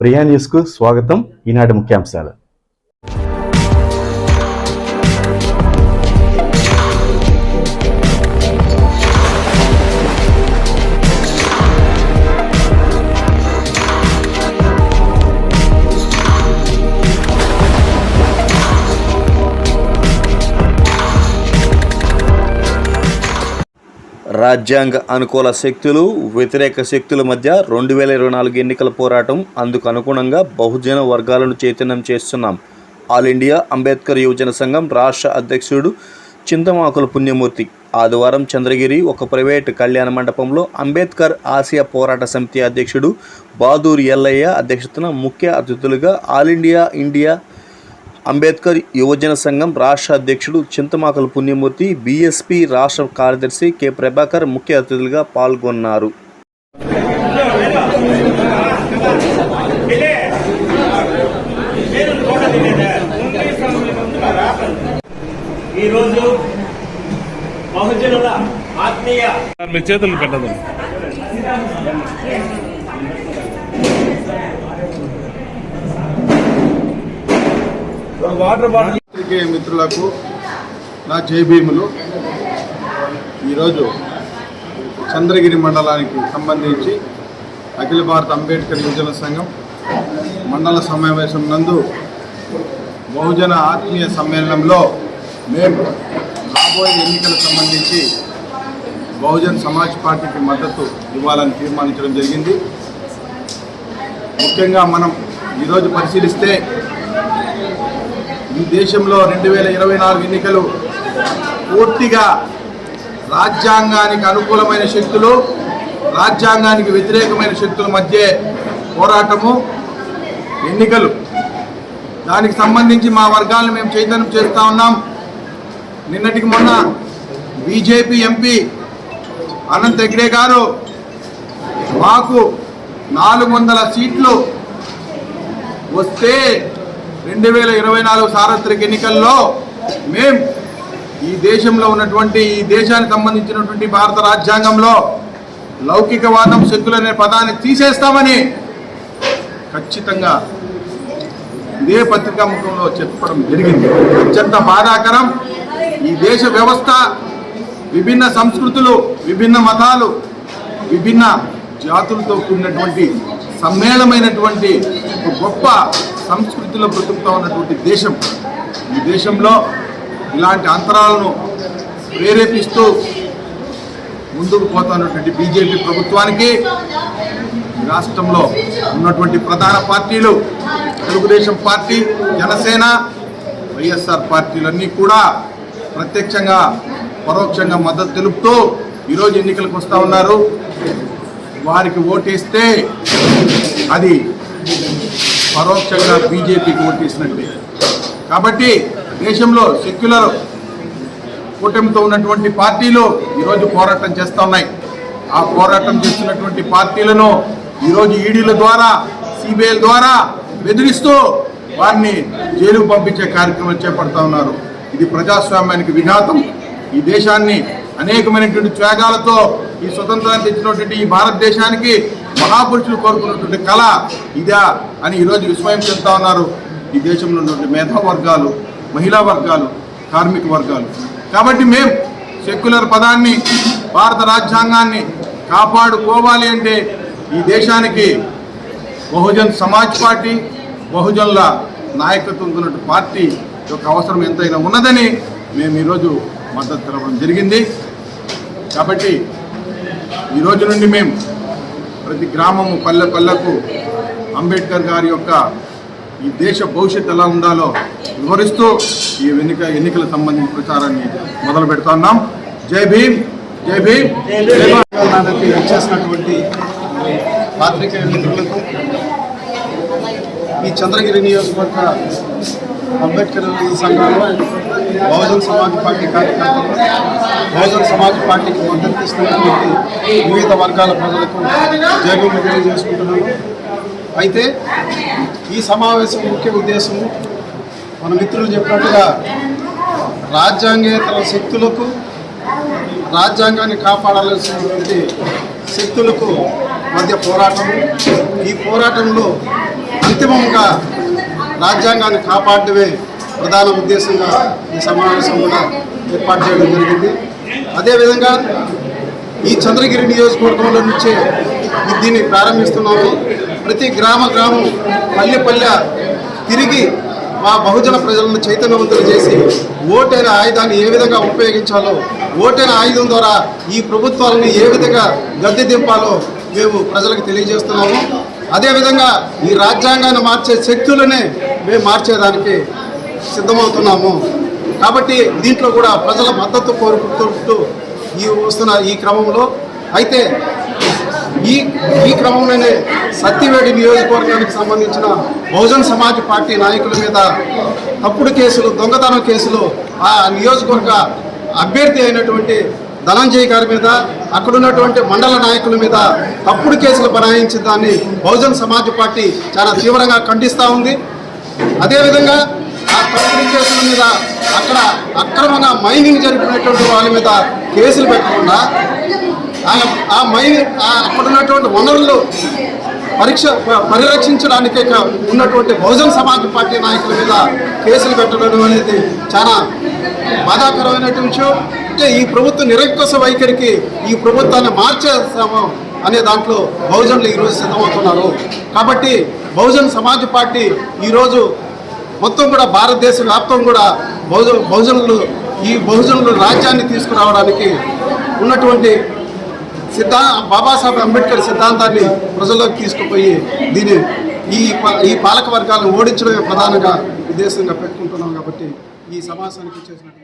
ప్రియా న్యూస్కు స్వాగతం. ఈనాటి ముఖ్యాంశాలు. రాజ్యాంగ అనుకూల శక్తులు వ్యతిరేక శక్తుల మధ్య రెండు వేల ఇరవై నాలుగు ఎన్నికల పోరాటం అందుకు అనుగుణంగా బహుజన వర్గాలను చైతన్యం చేస్తున్నాం. ఆల్ ఇండియా అంబేద్కర్ యువజన సంఘం రాష్ట్ర అధ్యక్షుడు చింతమాకుల పుణ్యమూర్తి. ఆదివారం చంద్రగిరి ఒక ప్రైవేటు కళ్యాణ మండపంలో అంబేద్కర్ ఆసియా పోరాట సమితి అధ్యక్షుడు బాదూర్ ఎల్లయ్య అధ్యక్షతన ముఖ్య అతిథులుగా ఆల్ ఇండియా ఇండియా అంబేద్కర్ యువజన సంఘం రాష్ట్ర అధ్యక్షుడు చింతమాకల పుణ్యమూర్తి బీఎస్పీ రాష్ట్ర కార్యదర్శి కె. ప్రభాకర్ ముఖ్య అతిథులుగా పాల్గొన్నారు. ఈరోజు ఆత్మీయ చేతులు పెట్టదు. పత్రికే మిత్రులకు నా జైభీములు ఈరోజు చంద్రగిరి మండలానికి సంబంధించి అఖిల భారత అంబేద్కర్ యువజన సంఘం మండల సమావేశం నందు బహుజన ఆత్మీయ సమ్మేళనంలో మేము రాబోయే ఎన్నికలకు సంబంధించి బహుజన్ సమాజ్ పార్టీకి మద్దతు ఇవ్వాలని తీర్మానించడం జరిగింది. ముఖ్యంగా మనం ఈరోజు పరిశీలిస్తే ఈ దేశంలో రెండు వేల ఇరవై నాలుగు ఎన్నికలు పూర్తిగా రాజ్యాంగానికి అనుకూలమైన శక్తులు రాజ్యాంగానికి వ్యతిరేకమైన శక్తుల మధ్య పోరాటము ఎన్నికలు. దానికి సంబంధించి మా వర్గాలను మేము చైతన్యం చేస్తూ ఉన్నాం. నిన్నటికి మొన్న బీజేపీ ఎంపీ అనంత్ హెగ్డే గారు మాకు నాలుగు వందల సీట్లు వస్తే రెండు వేల ఇరవై నాలుగు సార్వత్రిక ఎన్నికల్లో మేం ఈ దేశంలో ఉన్నటువంటి ఈ దేశానికి సంబంధించినటువంటి భారత రాజ్యాంగంలో లౌకికవాదం శక్తులు అనే పదాన్ని తీసేస్తామని ఖచ్చితంగా ఇదే పత్రికా ముఖంలో చెప్పడం జరిగింది. అత్యంత బాధాకరం. ఈ దేశ వ్యవస్థ విభిన్న సంస్కృతులు విభిన్న మతాలు విభిన్న జాతులతో కూడినటువంటి సమ్మేళమైనటువంటి ఒక గొప్ప సంస్కృతిలో బ్రతుకుతా ఉన్నటువంటి దేశం. ఈ దేశంలో ఇలాంటి అంతరాలను ప్రేరేపిస్తూ ముందుకు పోతున్నటువంటి బీజేపీ ప్రభుత్వానికి రాష్ట్రంలో ఉన్నటువంటి ప్రధాన పార్టీలు తెలుగుదేశం పార్టీ జనసేన వైఎస్ఆర్ పార్టీలన్నీ కూడా ప్రత్యక్షంగా పరోక్షంగా మద్దతు తెలుపుతూ ఈరోజు ఎన్నికలకు వస్తూ ఉన్నారు. వారికి ఓటేస్తే అది పరోక్షంగా బీజేపీకి ఓటేసినట్టే కాబట్టి దేశంలో సెక్యులర్ కూటమితో ఉన్నటువంటి పార్టీలు ఈరోజు పోరాటం చేస్తూ ఉన్నాయి. ఆ పోరాటం చేస్తున్నటువంటి పార్టీలను ఈరోజు ఈడీల ద్వారా సిబిఐల ద్వారా బెదిరిస్తూ వారిని జైలుకు పంపించే కార్యక్రమం చేపడతా ఉన్నారు. ఇది ప్రజాస్వామ్యానికి విఘాతం. ఈ దేశాన్ని అనేకమైనటువంటి త్యాగాలతో ఈ స్వతంత్రాన్ని తెచ్చినటువంటి ఈ భారతదేశానికి మహాపురుషులు కోరుకున్నటువంటి కళ ఇదా అని ఈరోజు విస్మయం చెందుతా ఉన్నారు ఈ దేశంలో ఉన్నటువంటి మేధా వర్గాలు మహిళా వర్గాలు కార్మిక వర్గాలు. కాబట్టి మేము సెక్యులర్ పదాన్ని భారత రాజ్యాంగాన్ని కాపాడుకోవాలి అంటే ఈ దేశానికి బహుజన్ సమాజ్ పార్టీ బహుజనుల నాయకత్వం ఉన్నటువంటి పార్టీ యొక్క అవసరం ఎంతైనా ఉన్నదని మేము ఈరోజు మద్దతు తెలపడం జరిగింది. కాబట్టి ఈ రోజు నుండి మేము ప్రతి గ్రామము పల్లె పల్లెకు అంబేద్కర్ గారి యొక్క ఈ దేశ భవిష్యత్తు ఎలా ఉండాలో వివరిస్తూ ఈ ఎన్నిక ఎన్నికలకు సంబంధించిన ప్రచారాన్ని మొదలు పెడుతున్నాం జై భీమ్ జై భీమ్. నాన్నకి వచ్చేసినటువంటి పాత్రికేయ మిత్రులకు ఈ చంద్రగిరి నియోజకవర్గ అంబేద్కర్ సంఘంలో బహుజన్ సమాజ్ పార్టీ కార్యకర్తలు బహుజన్ సమాజ్ పార్టీకి మద్దతు ఇస్తున్నటువంటి వివిధ వర్గాల ప్రజలకు జైలు తెలియజేసుకుంటున్నాను అయితే ఈ సమావేశం ముఖ్య ఉద్దేశం మన మిత్రులు చెప్పినట్టుగా రాజ్యాంగేతర శక్తులకు రాజ్యాంగాన్ని కాపాడాల్సినటువంటి శక్తులకు మధ్య పోరాటం ఈ పోరాటంలో అంతిమంగా రాజ్యాంగాన్ని కాపాడటమే ప్రధాన ఉద్దేశంగా ఈ సమావేశం కూడా ఏర్పాటు చేయడం జరిగింది. అదేవిధంగా ఈ చంద్రగిరి నియోజకవర్గంలో నుంచే దీన్ని ప్రారంభిస్తున్నాము. ప్రతి గ్రామ గ్రామం పల్లె పల్లె తిరిగి మా బహుజన ప్రజలను చైతన్యవంతులు చేసి ఓటైన ఆయుధాన్ని ఏ విధంగా ఉపయోగించాలో ఓటైన ఆయుధం ద్వారా ఈ ప్రభుత్వాలను ఏ విధంగా గద్దె దింపాలో మేము ప్రజలకు తెలియజేస్తున్నాము. అదేవిధంగా ఈ రాజ్యాంగాన్ని మార్చే శక్తులనే మేము మార్చేదానికి సిద్ధమవుతున్నాము. కాబట్టి దీంట్లో కూడా ప్రజల మద్దతు కోరుకుంటూ ఈ వస్తున్న ఈ క్రమంలో అయితే ఈ ఈ క్రమంలోనే సత్తివేడి నియోజకవర్గానికి సంబంధించిన బహుజన్ సమాజ్ పార్టీ నాయకుల మీద తప్పుడు కేసులు దొంగతనం కేసులు ఆ నియోజకవర్గ అభ్యర్థి అయినటువంటి ధనంజయ్ గారి మీద అక్కడ ఉన్నటువంటి మండల నాయకుల మీద తప్పుడు కేసులు బనాయించిన దాన్ని బహుజన్ సమాజ్ పార్టీ చాలా తీవ్రంగా ఖండిస్తూ ఉంది. అదేవిధంగా ఆ తప్పుడు కేసుల మీద అక్కడ అక్రమంగా మైనింగ్ జరిపినటువంటి వాళ్ళ మీద కేసులు పెట్టకుండా ఆ- ఆ ఆ అక్కడ ఉన్నటువంటి వనరులు పరీక్ష పరిరక్షించడానికి ఉన్నటువంటి బహుజన్ సమాజ్ పార్టీ నాయకుల మీద కేసులు పెట్టడం అనేది చాలా బాధాకరమైనటువంటి విషయం. అంటే ఈ ప్రభుత్వ నిరంకుశ వైఖరికి ఈ ప్రభుత్వాన్ని మార్చేస్తాము అనే దాంట్లో బహుజనులు ఈరోజు సిద్ధమవుతున్నారు. కాబట్టి బహుజన్ సమాజ్ పార్టీ ఈరోజు మొత్తం కూడా భారతదేశ వ్యాప్తం కూడా బహుజ బహుజనులు ఈ బహుజనులు రాజ్యాన్ని తీసుకురావడానికి ఉన్నటువంటి సిద్ధా బాబాసాహెబ్ అంబేద్కర్ సిద్ధాంతాన్ని ప్రజల్లోకి తీసుకుపోయి దీన్ని ఈ ప- ఈ పాలక వర్గాలను ఓడించడమే ప్రధానంగా ఉద్దేశంగా పెట్టుకుంటున్నాం కాబట్టి ఈ సమావేశానికి చేసినట్టు